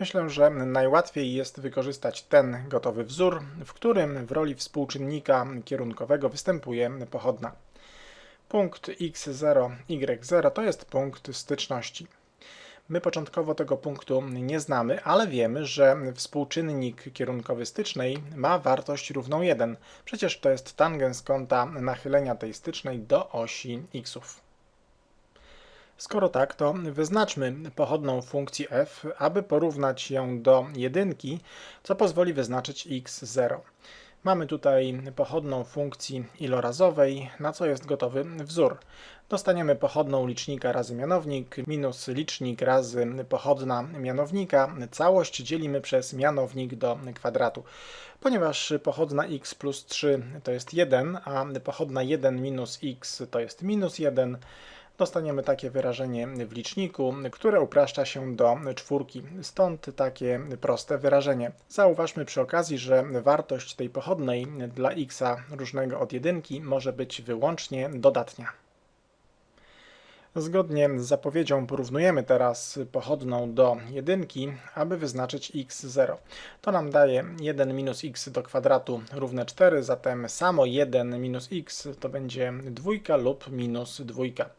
Myślę, że najłatwiej jest wykorzystać ten gotowy wzór, w którym w roli współczynnika kierunkowego występuje pochodna. Punkt x0, y0 to jest punkt styczności. My początkowo tego punktu nie znamy, ale wiemy, że współczynnik kierunkowy stycznej ma wartość równą 1. Przecież to jest tangens kąta nachylenia tej stycznej do osi xów. Skoro tak, to wyznaczmy pochodną funkcji f, aby porównać ją do jedynki, co pozwoli wyznaczyć x0. Mamy tutaj pochodną funkcji ilorazowej, na co jest gotowy wzór. Dostaniemy pochodną licznika razy mianownik minus licznik razy pochodna mianownika. Całość dzielimy przez mianownik do kwadratu. Ponieważ pochodna x plus 3 to jest 1, a pochodna 1 minus x to jest minus 1, dostaniemy takie wyrażenie w liczniku, które upraszcza się do czwórki. Stąd takie proste wyrażenie. Zauważmy przy okazji, że wartość tej pochodnej dla x różnego od jedynki może być wyłącznie dodatnia. Zgodnie z zapowiedzią porównujemy teraz pochodną do jedynki, aby wyznaczyć x0. To nam daje 1 minus x do kwadratu równe 4, zatem samo 1 minus x to będzie dwójka lub minus dwójka.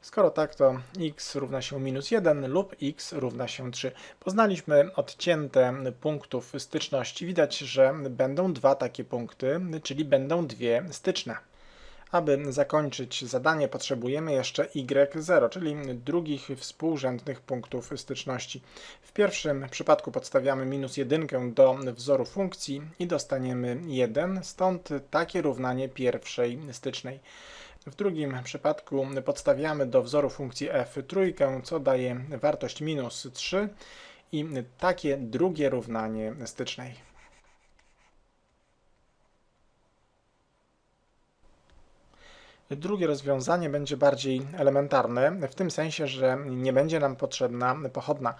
Skoro tak, to x równa się minus 1 lub x równa się 3. Poznaliśmy odcięte punktów styczności. Widać, że będą dwa takie punkty, czyli będą dwie styczne. Aby zakończyć zadanie potrzebujemy jeszcze y0, czyli drugich współrzędnych punktów styczności. W pierwszym przypadku podstawiamy minus 1 do wzoru funkcji i dostaniemy 1, stąd takie równanie pierwszej stycznej. W drugim przypadku podstawiamy do wzoru funkcji f trójkę, co daje wartość minus 3 i takie drugie równanie stycznej. Drugie rozwiązanie będzie bardziej elementarne, w tym sensie, że nie będzie nam potrzebna pochodna.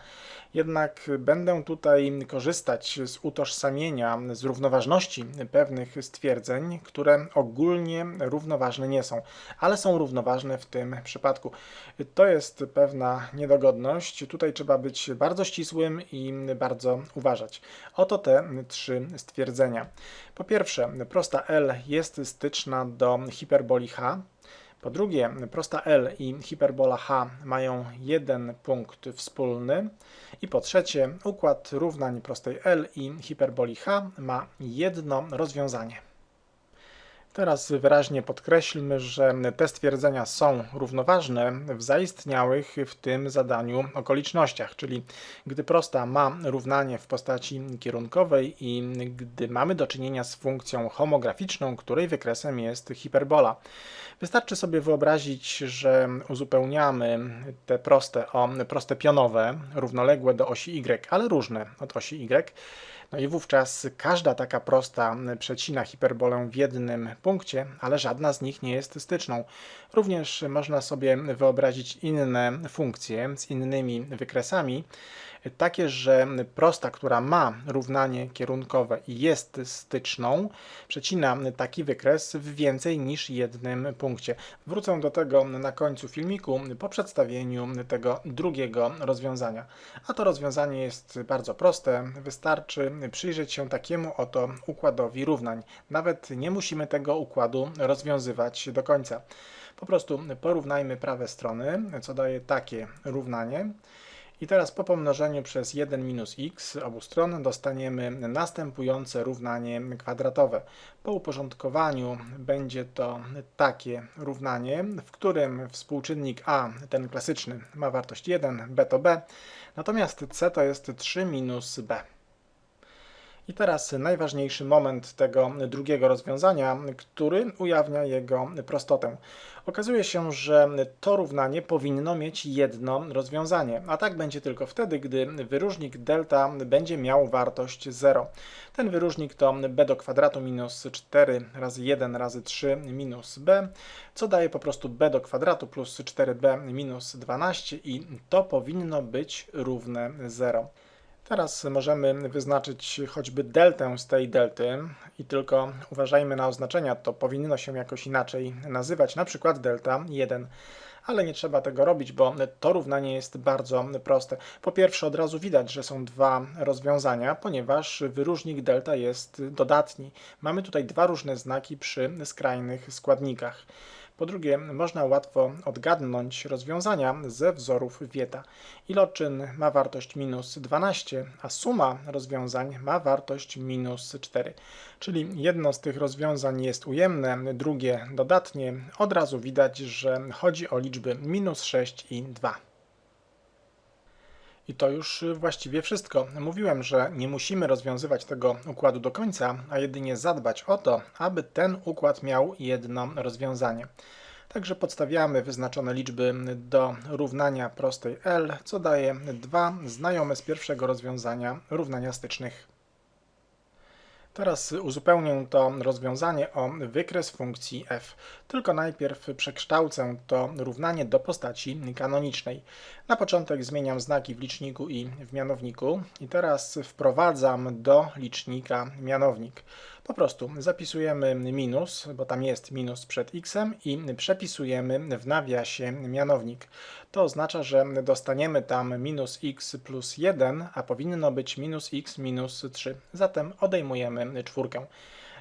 Jednak będę tutaj korzystać z utożsamienia, z równoważności pewnych stwierdzeń, które ogólnie równoważne nie są, ale są równoważne w tym przypadku. To jest pewna niedogodność. Tutaj trzeba być bardzo ścisłym i bardzo uważać. Oto te trzy stwierdzenia. Po pierwsze, prosta L jest styczna do hiperboli H. Po drugie, prosta L i hiperbola H mają jeden punkt wspólny. I po trzecie, układ równań prostej L i hiperboli H ma jedno rozwiązanie. Teraz wyraźnie podkreślmy, że te stwierdzenia są równoważne w zaistniałych w tym zadaniu okolicznościach, czyli gdy prosta ma równanie w postaci kierunkowej i gdy mamy do czynienia z funkcją homograficzną, której wykresem jest hiperbola. Wystarczy sobie wyobrazić, że uzupełniamy te proste o proste pionowe, równoległe do osi y, ale różne od osi y, no i wówczas każda taka prosta przecina hiperbolę w jednym punkcie, ale żadna z nich nie jest styczną. Również można sobie wyobrazić inne funkcje z innymi wykresami, takie, że prosta, która ma równanie kierunkowe i jest styczną, przecina taki wykres w więcej niż jednym punkcie. Wrócę do tego na końcu filmiku po przedstawieniu tego drugiego rozwiązania. A to rozwiązanie jest bardzo proste. Wystarczy przyjrzeć się takiemu oto układowi równań. Nawet nie musimy tego układu rozwiązywać do końca. Po prostu porównajmy prawe strony, co daje takie równanie. I teraz po pomnożeniu przez 1 minus x obu stron dostaniemy następujące równanie kwadratowe. Po uporządkowaniu będzie to takie równanie, w którym współczynnik a, ten klasyczny, ma wartość 1, b to b, natomiast c to jest 3 minus b. I teraz najważniejszy moment tego drugiego rozwiązania, który ujawnia jego prostotę. Okazuje się, że to równanie powinno mieć jedno rozwiązanie, a tak będzie tylko wtedy, gdy wyróżnik delta będzie miał wartość 0. Ten wyróżnik to b do kwadratu minus 4 razy 1 razy 3 minus b, co daje po prostu b do kwadratu plus 4b minus 12 i to powinno być równe 0. Teraz możemy wyznaczyć choćby deltę z tej delty i tylko uważajmy na oznaczenia, to powinno się jakoś inaczej nazywać, na przykład delta 1. ale nie trzeba tego robić, bo to równanie jest bardzo proste. Po pierwsze, od razu widać, że są dwa rozwiązania, ponieważ wyróżnik delta jest dodatni. Mamy tutaj dwa różne znaki przy skrajnych składnikach. Po drugie, można łatwo odgadnąć rozwiązania ze wzorów Wieta. Iloczyn ma wartość minus 12, a suma rozwiązań ma wartość minus 4. Czyli jedno z tych rozwiązań jest ujemne, drugie dodatnie. Od razu widać, że chodzi o liczby minus 6 i 2. I to już właściwie wszystko. Mówiłem, że nie musimy rozwiązywać tego układu do końca, a jedynie zadbać o to, aby ten układ miał jedno rozwiązanie. Także podstawiamy wyznaczone liczby do równania prostej L, co daje dwa znajome z pierwszego rozwiązania równania stycznych. Teraz uzupełnię to rozwiązanie o wykres funkcji f. Tylko najpierw przekształcę to równanie do postaci kanonicznej. Na początek zmieniam znaki w liczniku i w mianowniku i teraz wprowadzam do licznika mianownik. Po prostu zapisujemy minus, bo tam jest minus przed x i przepisujemy w nawiasie mianownik. To oznacza, że dostaniemy tam minus x plus 1, a powinno być minus x minus 3. Zatem odejmujemy czwórkę.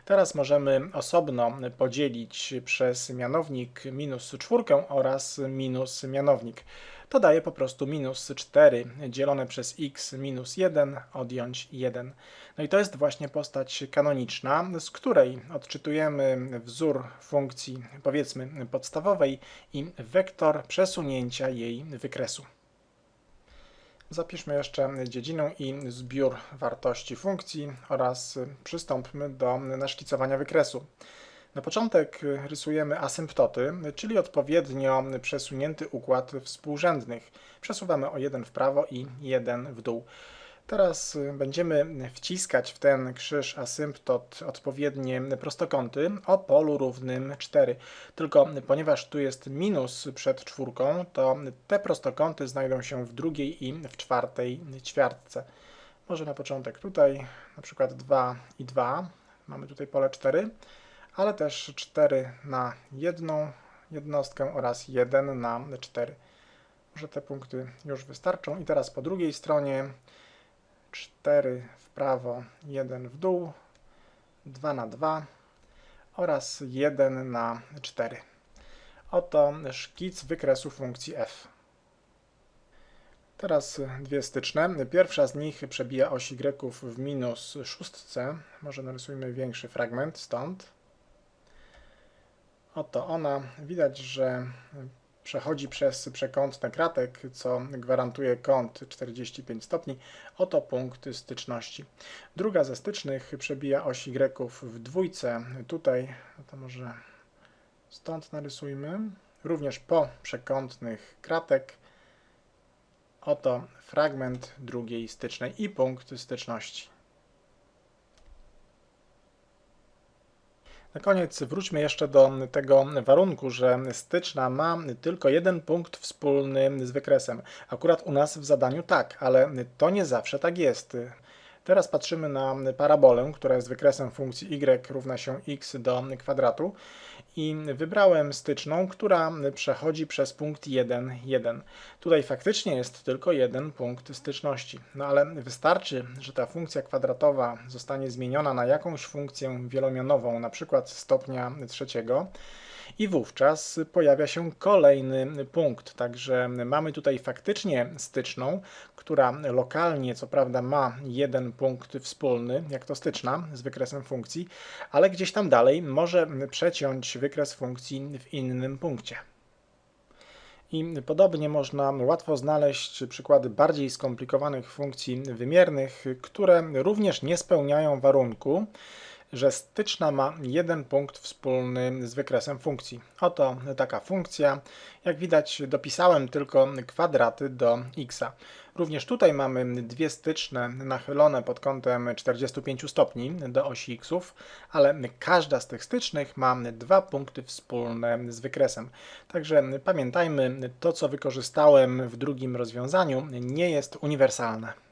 Teraz możemy osobno podzielić przez mianownik minus czwórkę oraz minus mianownik. To daje po prostu minus 4 dzielone przez x minus 1 odjąć 1. No i to jest właśnie postać kanoniczna, z której odczytujemy wzór funkcji powiedzmy podstawowej i wektor przesunięcia jej wykresu. Zapiszmy jeszcze dziedzinę i zbiór wartości funkcji oraz przystąpmy do naszkicowania wykresu. Na początek rysujemy asymptoty, czyli odpowiednio przesunięty układ współrzędnych. Przesuwamy o jeden w prawo i jeden w dół. Teraz będziemy wciskać w ten krzyż asymptot odpowiednie prostokąty o polu równym 4. Tylko ponieważ tu jest minus przed czwórką, to te prostokąty znajdą się w drugiej i w czwartej ćwiartce. Może na początek tutaj, na przykład 2 i 2. Mamy tutaj pole 4, ale też 4 na jedną jednostkę oraz 1 na 4. Może te punkty już wystarczą. I teraz po drugiej stronie 4 w prawo, 1 w dół, 2 na 2 oraz 1 na 4. Oto szkic wykresu funkcji f. Teraz dwie styczne. Pierwsza z nich przebija oś y w minus szóstce. Może narysujmy większy fragment stąd. Oto ona. Widać, że przechodzi przez przekątny kratek, co gwarantuje kąt 45 stopni. Oto punkt styczności. Druga ze stycznych przebija oś Y w dwójce. Tutaj, no to może stąd narysujmy. Również po przekątnych kratek. Oto fragment drugiej stycznej i punkt styczności. Na koniec wróćmy jeszcze do tego warunku, że styczna ma tylko jeden punkt wspólny z wykresem. Akurat u nas w zadaniu tak, ale to nie zawsze tak jest. Teraz patrzymy na parabolę, która jest wykresem funkcji y równa się x do kwadratu i wybrałem styczną, która przechodzi przez punkt 1, 1. Tutaj faktycznie jest tylko jeden punkt styczności, no ale wystarczy, że ta funkcja kwadratowa zostanie zmieniona na jakąś funkcję wielomionową, na przykład stopnia trzeciego, i wówczas pojawia się kolejny punkt. Także mamy tutaj faktycznie styczną, która lokalnie co prawda ma jeden punkt wspólny, jak to styczna z wykresem funkcji, ale gdzieś tam dalej może przeciąć wykres funkcji w innym punkcie. I podobnie można łatwo znaleźć przykłady bardziej skomplikowanych funkcji wymiernych, które również nie spełniają warunku, że styczna ma jeden punkt wspólny z wykresem funkcji. Oto taka funkcja. Jak widać, dopisałem tylko kwadraty do x. Również tutaj mamy dwie styczne nachylone pod kątem 45 stopni do osi x, ale każda z tych stycznych ma dwa punkty wspólne z wykresem. Także pamiętajmy, to co wykorzystałem w drugim rozwiązaniu nie jest uniwersalne.